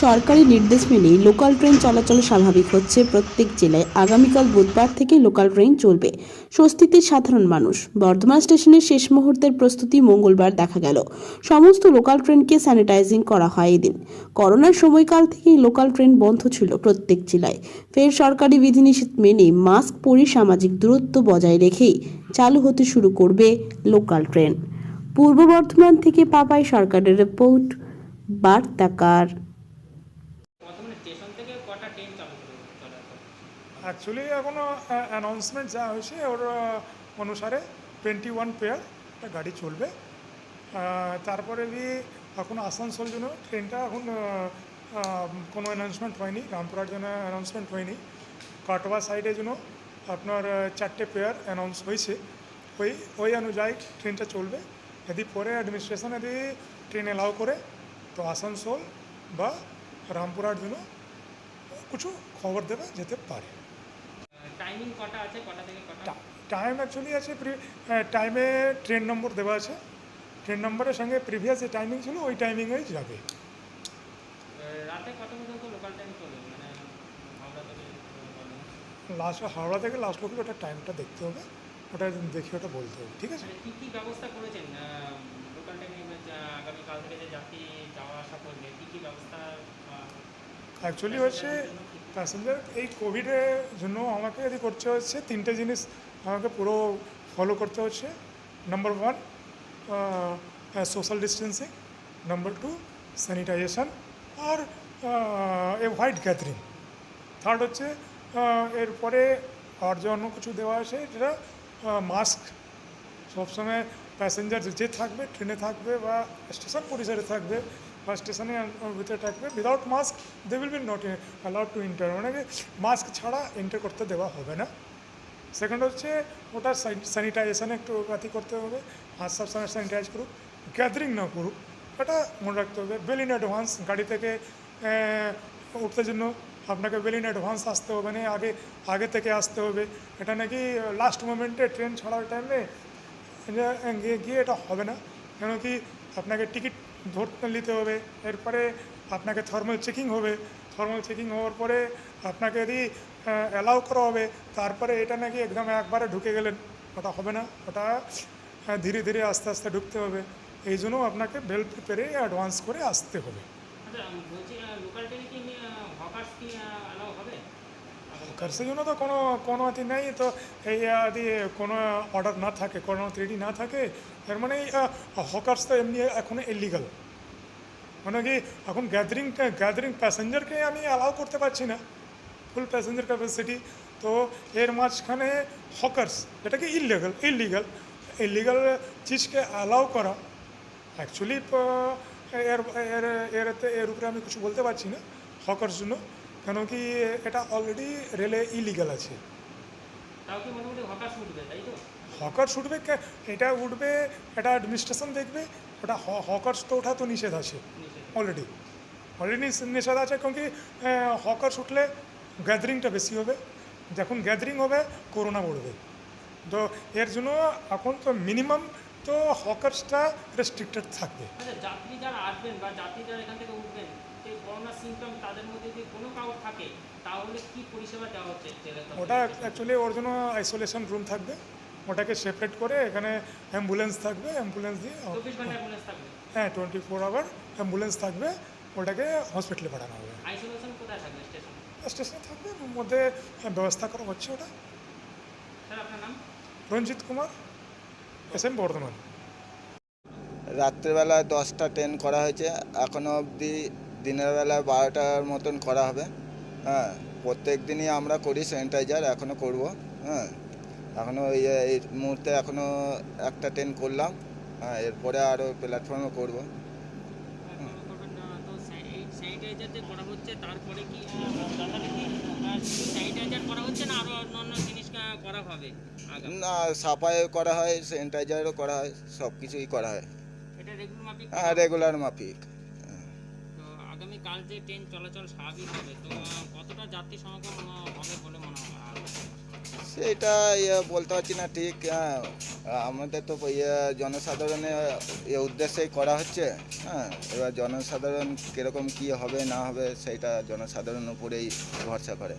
সরকারি নির্দেশ মেনেই লোকাল ট্রেন চলাচল স্বাভাবিক হচ্ছে প্রত্যেক জেলায়। আগামীকাল বুধবার থেকে লোকাল ট্রেন চলবে। স্বস্তিতে সাধারণ মানুষ। বর্ধমান স্টেশনের শেষ মুহূর্তের প্রস্তুতি মঙ্গলবার দেখা গেল। সমস্ত লোকাল ট্রেনকে স্যানিটাইজিং করা হয় এদিন। করোনার সময়কাল থেকেই লোকাল ট্রেন বন্ধ ছিল প্রত্যেক জেলায়। ফের সরকারি বিধিনিষেধ মেনে মাস্ক পরি সামাজিক দূরত্ব বজায় রেখেই চালু হতে শুরু করবে লোকাল ট্রেন। পূর্ব বর্ধমান থেকে পাপাই সরকারের রিপোর্ট, বার্তাকার বর্তমানে স্টেশন থেকে কটা ট্রেন চালু করে চলে এখন অ্যাকচুয়ালি এখনও অ্যানাউন্সমেন্ট যা হয়েছে, ওর অনুসারে টোয়েন্টি ওয়ান পেয়ার একটা গাড়ি চলবে। তারপরে বি এখন আসানসোল জন্য ট্রেনটা এখন কোনো অ্যানাউন্সমেন্ট হয়নি রামপুরার জন্য অ্যানাউন্সমেন্ট হয়নি। কাটোয়া সাইডে জন্য আপনার চারটে পেয়ার অ্যানাউন্স হয়েছে। ওই ওই অনুযায়ী ট্রেনটা চলবে। যদি পরে অ্যাডমিনিস্ট্রেশন যদি ট্রেন এলাও করে, তো আসানসোল বা রামপুরার জন্য কিছু খবর দেবে, যেতে পারে। টাইমিং কটা আছে কটা থেকে কটা? টাইম অ্যাকচুয়ালি আছে টাইমে ট্রেন নম্বর দেওয়া আছে। ট্রেন নম্বরের সঙ্গে প্রিভিয়াস যে টাইমিং ছিল ওই টাইমিংয়েই যাবে। আহ, রাতে কত পর্যন্ত লোকাল ট্রেন চলবে মানে হাওড়া থেকে লাস্ট হাওড়া থেকে লাস্ট অব্দি ওটা টাইমটা দেখতে হবে। ওটা দেখে ওটা বলতে হবে ঠিক আছে? মানে কী কী ব্যবস্থা করেছেন? লোকাল আগামীকাল থেকে যে যাত্রী যাওয়া আসা করবে কী কী ব্যবস্থা অ্যাকচুয়ালি হচ্ছে প্যাসেঞ্জার এই কোভিডের জন্য আমাকে যদি করতে হচ্ছে, তিনটে জিনিস আমাকে পুরো ফলো করতে হচ্ছে। Number one social distancing number two sanitization আর এ হোয়াইট গ্যাদারিং থার্ড হচ্ছে এরপরে আর যে অন্য কিছু দেওয়া আছে, যেটা মাস্ক সবসময় প্যাসেঞ্জার যে থাকবে ট্রেনে থাকবে বা স্টেশন পরিসরে থাকবে বা স্টেশনে ভিতরে থাকবে without mask they will be not allowed to enter মানে মাস্ক ছাড়া এন্টার করতে দেওয়া হবে না। সেকেন্ড হচ্ছে, ওটা স্যানিটাইজেশানে একটু গাতি করতে হবে। হাত সব সময় স্যানিটাইজ করুক। গ্যাদারিং না করুক। এটা মনে রাখতে হবে। বেল ইন অ্যাডভান্স গাড়ি থেকে উঠতে জন্য আপনাকে বেল ইন অ্যাডভান্স আসতে হবে না, আগে আগে থেকে আসতে হবে। এটা নাকি লাস্ট মোমেন্টে ট্রেন ছাড়ার টাইমে গিয়ে এটা হবে না। কেন কি, আপনাকে টিকিট ধরতে নিতে হবে। এরপরে আপনাকে থার্মাল চেকিং হবে। থার্মাল চেকিং হওয়ার পরে আপনাকে যদি অ্যালাউ করা হবে, তারপরে এটা নাকি একদম একবারে ঢুকে গেলেন। ওটা হবে না। ওটা ধীরে ধীরে আস্তে আস্তে ঢুকতে হবে। এই জন্য আপনাকে বেল প্রিপেরে অ্যাডভান্স করে আসতে হবে। আচ্ছা হবে? জন্য তো কোনো কোনো অতি নেই, তো এই যদি কোনো অর্ডার না থাকে, কোনো থ্রিডি না থাকে তার মানে হকার্স তো এমনি এখন ইলিগাল মানে কি, এখন গ্যাদারিংটা গ্যাদারিং প্যাসেঞ্জারকে আমি অ্যালাউ করতে পারছি না ফুল প্যাসেঞ্জার ক্যাপাসিটি তো এর মাঝখানে হকার্স যেটা কি ইলিগাল ইলিগাল ইলিগাল চিজকে অ্যালাউ করা। অ্যাকচুয়ালি এর এর এরতে এর উপরে আমি কিছু বলতে পারছি না হকার্স জন্য। কেন কি এটা অলরেডি রেলে ইলিগাল আছে। উঠবে হকার উঠবে কে- এটা উঠবে এটা অ্যাডমিনিস্ট্রেশন দেখবে ওটা হকার্স তো ওঠা তো নিষেধ আছে অলরেডি অলরেডি নিষেধ আছে কারণ কি হকার্স উঠলে গ্যাদারিংটা বেশি হবে। যখন গ্যাদারিং হবে করোনা বাড়বে। তো এর জন্য এখন তো মিনিমাম তো হকার্সটা রেস্ট্রিক্টেড থাকবে। আচ্ছা যাত্রী যারা আসবেন বা যাত্রী যারা এখান থেকে উঠবেন সেই করোনা সিমটম তাদের মধ্যে যদি কোনো কারও থাকে তাহলে কি পরিষেবা দেওয়া হচ্ছে? ওটা অ্যাকচুয়ালি ওর জন্য আইসোলেশন রুম থাকবে। ওটাকে সেপারেট করে এখানে অ্যাম্বুলেন্স থাকবে অ্যাম্বুলেন্স দিয়ে চব্বিশ ঘণ্টা থাকবে? হ্যাঁ টোয়েন্টি ফোর আওয়ার অ্যাম্বুলেন্স থাকবে ওটাকে হসপিটালে পাঠানো হবে। আইসোলেশন কোথায় থাকবে? স্টেশন স্টেশনে থাকবে ওর মধ্যে ব্যবস্থা করা হচ্ছে ওটা। স্যার আপনার নাম? Ranjit Kumar S M Bardhaman. রাত্রেবেলা দশটা ট্রেন করা হয়েছে এখনও অবধি দিনের বেলা বারোটার মতন করা হবে। হ্যাঁ প্রত্যেক দিনই আমরা করি স্যানিটাইজার এখনও করব। হ্যাঁ এখনও এই মুহূর্তে এখনও একটা ট্রেন করলাম। হ্যাঁ এরপরে আরও প্ল্যাটফর্মে করব। না যে করা হয় স্যানিটাইজারও করা হয় সব কিছুই করা হয় হ্যাঁ। রেগুলার মাফিক। কাল যে ট্রেন চলাচল স্বাভাবিক হবে তো কতটা যাত্রী সমাগম হবে বলে মনে হয়? সেটা ইয়ে বলতে পারছি না ঠিক হ্যাঁ আমাদের তো ইয়ে জনসাধারণের এ উদ্দেশ্যেই করা হচ্ছে হ্যাঁ এবার জনসাধারণ কীরকম কী হবে না হবে সেটা জনসাধারণের উপরেই ভরসা করে।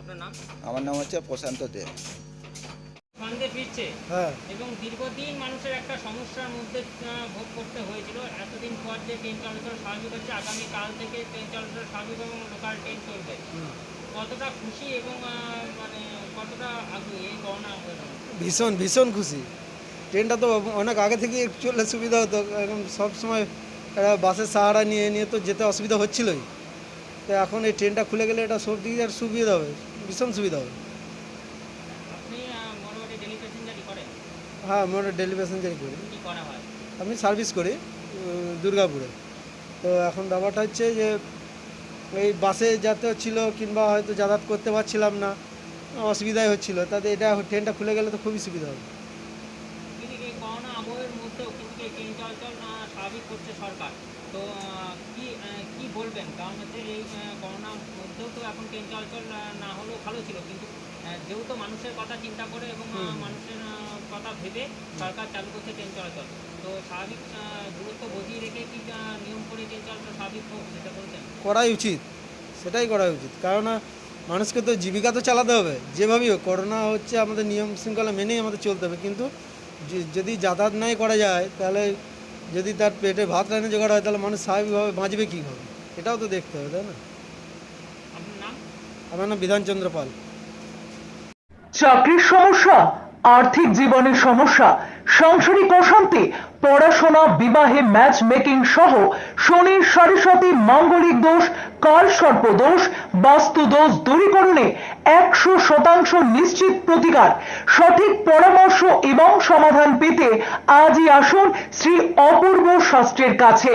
আপনার নাম? আমার নাম হচ্ছে প্রশান্ত দে। ফান্দে ফিরছে। হ্যাঁ। এবং দীর্ঘদিন মানুষের একটা সমস্যার মধ্যে ভোগ করতে হয়েছিল। এতদিন পর যে ট্রেন চলাচল স্বাভাবিক হচ্ছে আগামীকাল থেকে ট্রেন চলাচল স্বাভাবিক এবং লোকাল ট্রেন চলবে। কতটা খুশি এবং মানে কতটা আগ্রহী এই করোনা ভীষণ ভীষণ খুশি। ট্রেনটা তো অনেক আগে থেকে চললে সুবিধা হতো। এখন সব সময় একটা বাসের সাহারা নিয়ে নিয়ে তো যেতে অসুবিধা হচ্ছিলোই। তো এখন এই ট্রেনটা খুলে গেলে এটা সব দিকে আর সুবিধা হবে। ভীষণ সুবিধা হবে আপনি আহ, মোটামুটি ডেলি প্যাসেঞ্জারই করেন হ্যাঁ আমরা ডেলি প্যাসেঞ্জারি করি। আমি সার্ভিস করি দুর্গাপুরে। তো এখন ব্যাপারটা হচ্ছে যে এই বাসে যাতে ছিল কিংবা হয়তো যাতায়াত করতে পারছিলাম না অসুবিধাই হচ্ছিল। তাতে এটা ট্রেনটা খুলে গেলে তো খুবই সুবিধা হবে। তো আহ, কি কি বলবেন? কারণ হচ্ছে এই মধ্যেও তো এখন ট্রেন চলাচল না হলেও ভালো ছিল। কিন্তু যেহেতু মানুষের কথা চিন্তা করে এবং মানুষের কথা ভেবে সরকার চালু করছে ট্রেন চলাচল। তো স্বাভাবিক দূরত্ব বজিয়ে রেখে কি নিয়ম করে ট্রেন চলাচল স্বাভাবিক হোক সেটা বলছেন? করাই উচিত। সেটাই করা উচিত। কারণ মানুষকে তো জীবিকা তো চালাতে হবে। যেভাবেই হোক করোনা হচ্ছে আমাদের নিয়ম শৃঙ্খলা মেনেই আমাদের চলতে হবে। কিন্তু যদি যাতায়াত নাই করা যায় তাহলে যদি তার পেটে ভাত রান্না জোগাড় হয় তাহলে মানুষ স্বাভাবিকভাবে বাঁচবে কীভাবে এটাও তো দেখতে হবে তাই না? আমার নাম বিধানচন্দ্র পাল। চাকরির সমস্যা? আর্থিক জীবনের সমস্যা, সাংসারিক অশান্তি, পড়াশোনা, বিবাহে ম্যাচ মেকিং সহ শনির সারিসাতি মাঙ্গলিক দোষ কাল সর্প দোষ, বাস্তু দোষ দূরীকরণে একশো শতাংশ নিশ্চিত প্রতিকার। সঠিক পরামর্শ এবং সমাধান পেতে আজই আসুন শ্রী অপূর্ব শাস্ত্রের কাছে।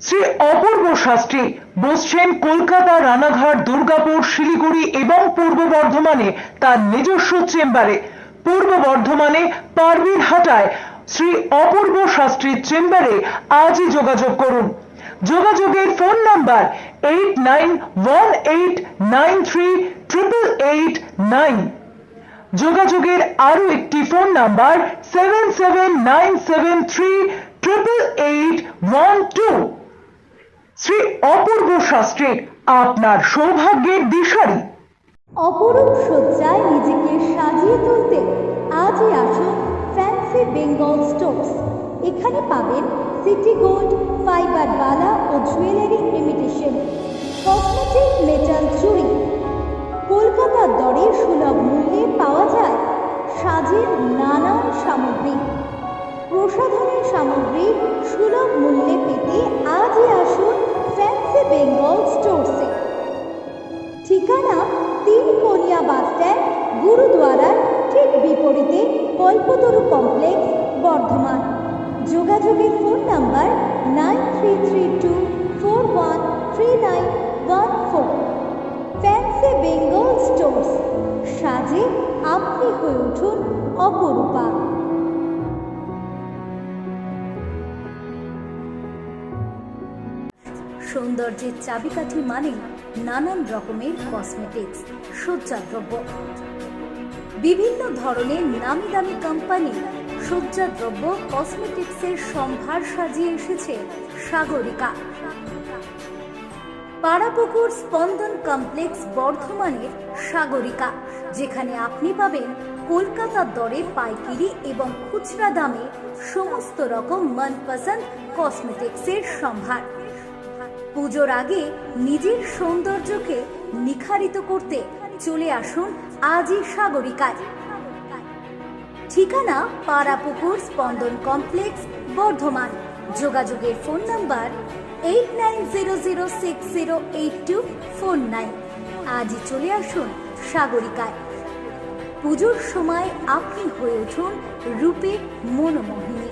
শ্রী অপূর্ব শাস্ত্রী বসছেন কলকাতা, রানাঘাট, দুর্গাপুর, শিলিগুড়ি এবং পূর্ব বর্ধমানে তার নিজস্ব চেম্বারে। পূর্ব বর্ধমানে পারবির হাটায় শ্রী অপূর্ব শাস্ত্রীর চেম্বারে আজই যোগাযোগ করুন। যোগাযোগের phone number eight nine one eight nine three triple eight nine যোগাযোগের আরও একটি phone number seven seven nine seven three triple eight one two Shri Apurba Shastri আপনার সৌভাগ্যের দিশারি। অপরূপ সজ্জায় নিজেকে সাজিয়ে তুলতে আজই আসুন ফ্যান্সি বেঙ্গল স্টোর্স এখানে পাবেন সিটি গোল্ড ফাইবার বালা ও জুয়েলারি ইমিটেশন কসমেটিক মেটাল চুড়ি কলকাতার দরে সুলভ মূল্যে পাওয়া যায় সাজের নানান সামগ্রী। প্রসাধনের সামগ্রী সুলভ মূল্যে পেতে আজই আসুন ফ্যান্সি বেঙ্গল স্টোর্সে ঠিকানা তিন বাসস্ট্যান্ড বাস স্ট্যান্ড গুরুদুয়ারার ঠিক বিপরীতে কল্পতরু কমপ্লেক্স বর্ধমান। যোগাযোগের phone number nine three three two four one three nine one four. Fancy Bengal stores, সাজে আপনি হয়ে উঠুন অপরূপা। সৌন্দর্যের চাবিকাঠি মানে নানান রকমের কসমেটিক্স সজ্জাদ্রব্য বিভিন্ন ধরনের নামি দামি কোম্পানি সজ্জাদ্রব্য কসমেটিক্সের সম্ভার সাজিয়ে এসেছে সাগরিকা। পাড়াপুকুর স্পন্দন কমপ্লেক্স বর্ধমানের সাগরিকা, যেখানে আপনি পাবেন কলকাতার দরে পাইকারি এবং খুচরা দামে সমস্ত রকম মনপসন্দ কসমেটিক্সের সম্ভার। পুজোর আগে নিজের সৌন্দর্যকে নিখারিত করতে চলে আসুন আজই সাগরিকায়। ঠিকানা পাড়াপুকুর স্পন্দন কমপ্লেক্স, বর্ধমান। যোগাযোগের phone number eight nine zero zero six zero eight two four nine আজই চলে আসুন সাগরিকায়। পুজোর সময় আপনি হয়ে উঠুন রূপে মনোমোহিনী।